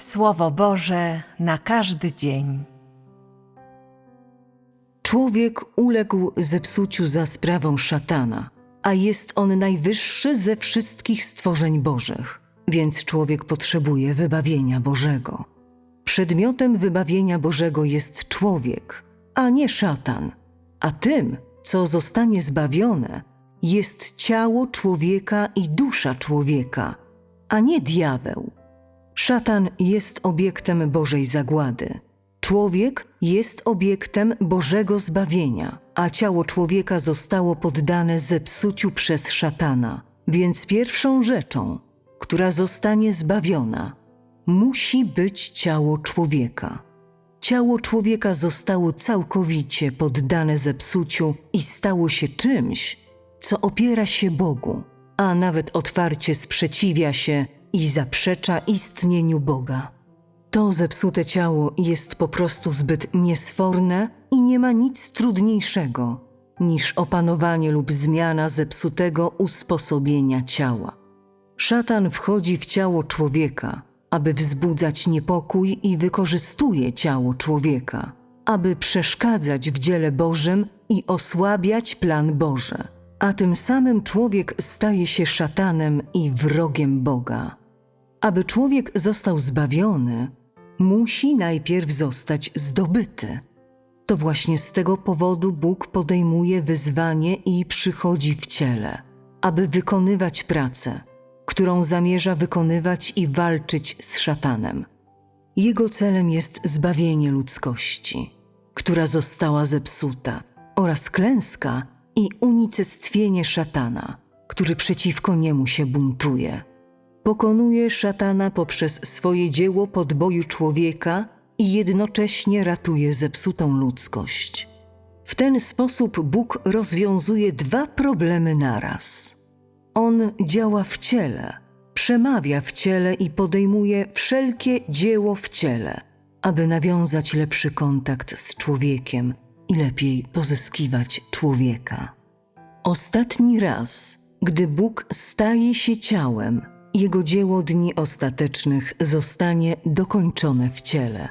Słowo Boże na każdy dzień. Człowiek uległ zepsuciu za sprawą szatana, a jest on najwyższy ze wszystkich stworzeń Bożych, więc człowiek potrzebuje wybawienia Bożego. Przedmiotem wybawienia Bożego jest człowiek, a nie szatan, a tym, co zostanie zbawione, jest ciało człowieka i dusza człowieka, a nie diabeł. Szatan jest obiektem Bożej zagłady. Człowiek jest obiektem Bożego zbawienia, a ciało człowieka zostało poddane zepsuciu przez szatana. Więc pierwszą rzeczą, która zostanie zbawiona, musi być ciało człowieka. Ciało człowieka zostało całkowicie poddane zepsuciu i stało się czymś, co opiera się Bogu, a nawet otwarcie sprzeciwia się i zaprzecza istnieniu Boga. To zepsute ciało jest po prostu zbyt niesforne i nie ma nic trudniejszego niż opanowanie lub zmiana zepsutego usposobienia ciała. Szatan wchodzi w ciało człowieka, aby wzbudzać niepokój i wykorzystuje ciało człowieka, aby przeszkadzać w dziele Bożym i osłabiać plan Boży. A tym samym człowiek staje się szatanem i wrogiem Boga. Aby człowiek został zbawiony, musi najpierw zostać zdobyty. To właśnie z tego powodu Bóg podejmuje wyzwanie i przychodzi w ciele, aby wykonywać pracę, którą zamierza wykonywać i walczyć z szatanem. Jego celem jest zbawienie ludzkości, która została zepsuta, oraz klęska i unicestwienie szatana, który przeciwko niemu się buntuje. Pokonuje szatana poprzez swoje dzieło podboju człowieka i jednocześnie ratuje zepsutą ludzkość. W ten sposób Bóg rozwiązuje dwa problemy naraz. On działa w ciele, przemawia w ciele i podejmuje wszelkie dzieło w ciele, aby nawiązać lepszy kontakt z człowiekiem i lepiej pozyskiwać człowieka. Ostatni raz, gdy Bóg staje się ciałem, jego dzieło dni ostatecznych zostanie dokończone w ciele.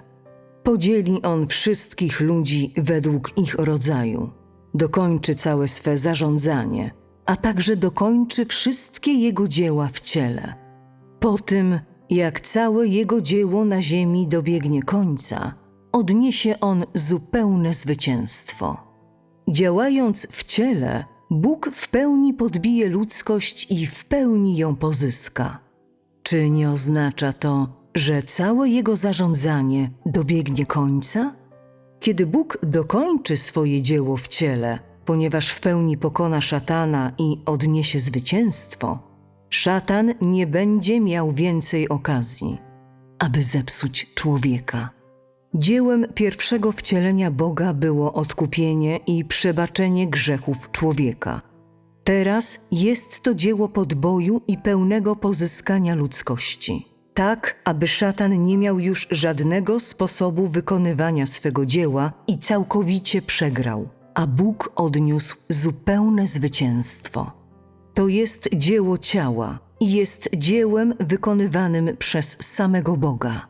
Podzieli on wszystkich ludzi według ich rodzaju, dokończy całe swe zarządzanie, a także dokończy wszystkie jego dzieła w ciele. Po tym, jak całe jego dzieło na ziemi dobiegnie końca, odniesie on zupełne zwycięstwo. Działając w ciele, Bóg w pełni podbije ludzkość i w pełni ją pozyska. Czy nie oznacza to, że całe jego zarządzanie dobiegnie końca? Kiedy Bóg dokończy swoje dzieło w ciele, ponieważ w pełni pokona szatana i odniesie zwycięstwo, szatan nie będzie miał więcej okazji, aby zepsuć człowieka. Dziełem pierwszego wcielenia Boga było odkupienie i przebaczenie grzechów człowieka. Teraz jest to dzieło podboju i pełnego pozyskania ludzkości, tak aby szatan nie miał już żadnego sposobu wykonywania swego dzieła i całkowicie przegrał, a Bóg odniósł zupełne zwycięstwo. To jest dzieło ciała i jest dziełem wykonywanym przez samego Boga.